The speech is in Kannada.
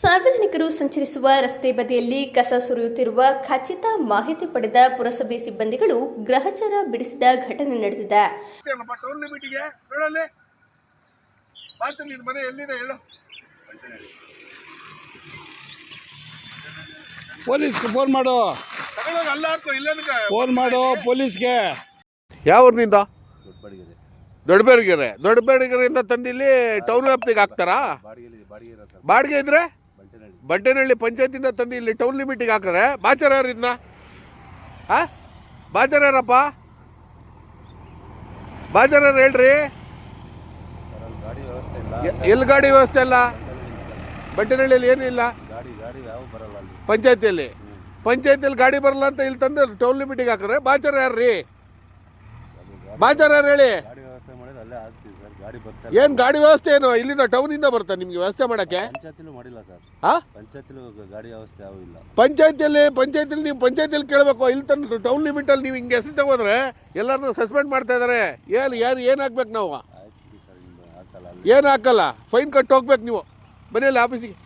ಸಾರ್ವಜನಿಕರು ಸಂಚರಿಸುವ ರಸ್ತೆ ಬದಿಯಲ್ಲಿ ಕಸ ಸುರಿಯುತ್ತಿರುವ ಖಚಿತ ಮಾಹಿತಿ ಪಡೆದ ಪುರಸಭೆ ಸಿಬ್ಬಂದಿಗಳು ಗ್ರಹಚಾರ ಬಿಡಿಸಿದ ಘಟನೆ ನಡೆದಿದೆ. ಪೊಲೀಸ್ಗೆ ಫೋನ್ ಮಾಡು. ಫೋನ್ ಮಾಡು ಪೊಲೀಸ್ಗೆ. ಯಾವ ಊರಿನಿಂದ? ದೊಡ್ಡಬೇರಿಗೆರೆ ದೊಡ್ಡಬೇರಿಗೆರೆಯಿಂದ ತಂದಿಲ್ಲಿ ಟೌನ್ ವ್ಯಾಪ್ತಿಗೆ ಹಾಕ್ತಾರಾ? ಬಾಡಿಗೆ ಇದ್ರೆ? ಬಟ್ಟೆನಹಳ್ಳಿ ಪಂಚಾಯತಿಂದ ತಂದು ಇಲ್ಲಿ ಟೌನ್ ಲಿಮಿಟಿಗೆ ಹಾಕಿದ್ರೆ ಬಾಚಾರ ಯಾರು ಇದನ್ನ ಆ? ಬಾಚಾರ ಯಾರಪ್ಪ? ಬಾಚಾರ ಯಾರು ಹೇಳ್ರಿ? ಇಲ್ಲ ಎಲ್ಲಿ ಗಾಡಿ ವ್ಯವಸ್ಥೆ ಇಲ್ಲ? ಬಂಡೇನಹಳ್ಳಿಯಲ್ಲಿ ಯಾವ ಬರಲ್ಲ ಪಂಚಾಯತಿಯಲ್ಲಿ? ಪಂಚಾಯತಿಯಲ್ಲಿ ಗಾಡಿ ಬರಲ್ಲ ಅಂತ ಇಲ್ಲಿ ತಂದು ಟೌನ್ ಲಿಮಿಟಿಗೆ ಹಾಕಿದ್ರೆ ಬಾಚಾರ ಯಾರು ರೀ ಬಾಚಾರ ಯಾರು ಹೇಳಿ? ಅಲ್ಲೇ ಏನು ಗಾಡಿ ವ್ಯವಸ್ಥೆ ಏನು? ಇಲ್ಲಿಂದ ಟೌನಿಂದ ಬರ್ತಾ ನಿಮಗೆ ವ್ಯವಸ್ಥೆ ಮಾಡೋಕ್ಕೆ? ಪಂಚಾಯತಿಲೂ ಮಾಡಿಲ್ಲ ಸರ್. ಆ ಪಂಚಾಯತಿಲೂ ಗಾಡಿ ವ್ಯವಸ್ಥೆ ಯಾವ ಇಲ್ಲ. ಪಂಚಾಯತಿಯಲ್ಲಿ ಪಂಚಾಯತಿಯಲ್ಲಿ ನೀವು ಪಂಚಾಯತಿಯಲ್ಲಿ ಕೇಳಬೇಕು. ಇಲ್ಲಿ ತನ್ನ ಟೌನ್ ಲಿಮಿಟಲ್ಲಿ ನೀವು ಹಿಂಗೆ ಹೆಸರು ತಗೋದ್ರೆ ಎಲ್ಲರನ್ನೂ ಸಸ್ಪೆಂಡ್ ಮಾಡ್ತಾ ಇದ್ದಾರೆ. ಏನು ಯಾರು ಏನು ಹಾಕ್ಬೇಕು ನಾವು? ಏನು ಹಾಕಲ್ಲ? ಫೈನ್ ಕಟ್ಟು ಹೋಗ್ಬೇಕು ನೀವು. ಬನ್ನಿ ಅಲ್ಲಿ ಆಫೀಸಿಗೆ